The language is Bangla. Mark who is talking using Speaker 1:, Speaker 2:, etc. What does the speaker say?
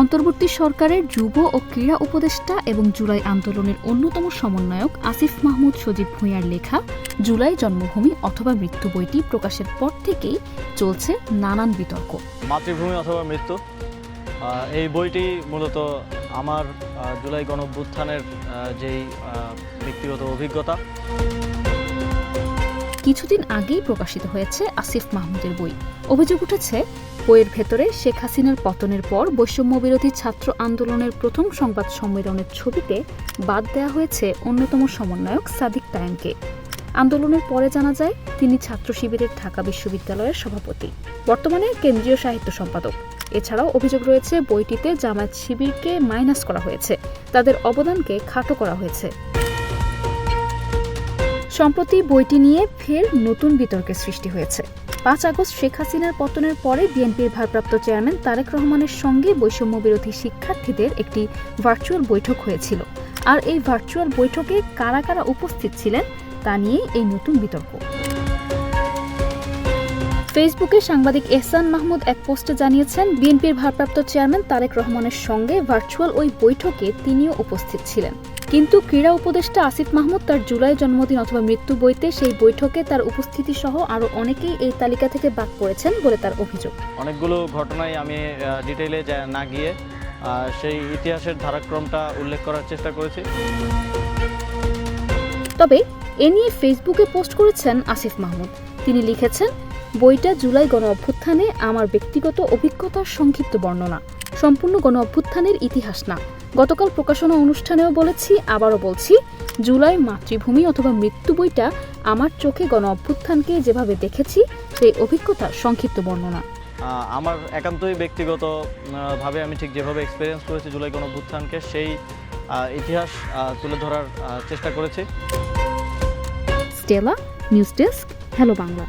Speaker 1: অন্তর্বর্তী সরকারের যুব ও ক্রীড়া উপদেষ্টা এবং জুলাই আন্দোলনের অন্যতম সমন্বয়ক আসিফ মাহমুদ সজীব ভূঁইয়ার লেখা জুলাই জন্মভূমি অথবা মৃত্যু বইটি প্রকাশের পর থেকেই চলছে নানান বিতর্ক।
Speaker 2: মাতৃভূমি অথবা মৃত্যু। এই বইটি মূলত আমার জুলাই আহ, যেই ব্যক্তিগত অভিজ্ঞতা।
Speaker 1: কিছুদিন আগেই প্রকাশিত হয়েছে আসিফ মাহমুদের বই। অভিযোগ উঠেছে, বইয়ের ভেতরে শেখ হাসিনার পতনের পর বৈষম্য বিরোধী ছাত্র আন্দোলনের প্রথম সংবাদ সম্মেলনের ছবিতে বাদ দেওয়া হয়েছে অন্যতম সমন্বয়ক সাদিক তায়েমকে আন্দোলনের পরে জানা যায়, তিনি ছাত্র শিবিরের ঢাকা বিশ্ববিদ্যালয়ের সভাপতি। বর্তমানে কেন্দ্রীয় সাহিত্য সম্পাদক। এছাড়াও অভিযোগ রয়েছে, বইটিতে জামায়াত শিবিরকে মাইনাস করা হয়েছে। তাদের অবদানকে খাটো করা হয়েছে। সম্প্রতি বইটি নিয়ে ফের নতুন বিতর্কের সৃষ্টি হয়েছে। পাঁচ আগস্ট শেখ হাসিনার পতনের পরে বিএনপির ভারপ্রাপ্ত চেয়ারম্যান তারেক রহমানের সঙ্গে বৈষম্য বিরোধী শিক্ষার্থীদের একটি ভার্চুয়াল বৈঠক হয়েছিল। আর এই ভার্চুয়াল বৈঠকে কারা কারা উপস্থিত ছিলেন, তা নিয়ে এই নতুন বিতর্ক। ফেসবুকে সাংবাদিক এহসান মাহমুদ এক পোস্টে জানিয়েছেন, বিএনপির ভারপ্রাপ্ত চেয়ারম্যান তারেক রহমানের সঙ্গে ভার্চুয়াল ওই বৈঠকে তিনিও উপস্থিত ছিলেন। কিন্তু ক্রীড়া উপদেষ্টা আসিফ মাহমুদ তার জুলাই জন্মদিন অথবা মৃত্যু বইতে সেই বৈঠকে তার উপস্থিতি সহ আরও অনেকেই এই তালিকা থেকে বাদ পড়েছেন বলে তার অভিযোগ।
Speaker 2: অনেকগুলো ঘটনায় আমি ডিটেইলে না গিয়ে সেই ইতিহাসের ধারাক্রমটা উল্লেখ করার চেষ্টা করেছি।
Speaker 1: তবে এ নিয়ে ফেসবুকে পোস্ট করেছেন আসিফ মাহমুদ। তিনি লিখেছেন বইটা জুলাই গণ অভ্যুত্থানে আমার ব্যক্তিগত অভিজ্ঞতার সংক্ষিপ্ত বর্ণনা। সম্পূর্ণ গণ অভ্যুত্থানের ইতিহাস না। গতকাল প্রকাশনা অনুষ্ঠানেও বলেছি আবারও বলছি জুলাই মাতৃভূমি অথবা মৃত্যু বইটা আমার চোখে গণ অভ্যুত্থানকে যেভাবে দেখেছি সেই অভিজ্ঞতা সংক্ষিপ্ত বর্ণনা।
Speaker 2: আমার একান্তই ব্যক্তিগত ভাবে আমি ঠিক যেভাবে এক্সপিরিয়েন্স করেছি জুলাই গণভ্যুত্থানকে সেই ইতিহাস তুলে ধরার চেষ্টা করেছি।
Speaker 1: Stella news desk hello Bangla.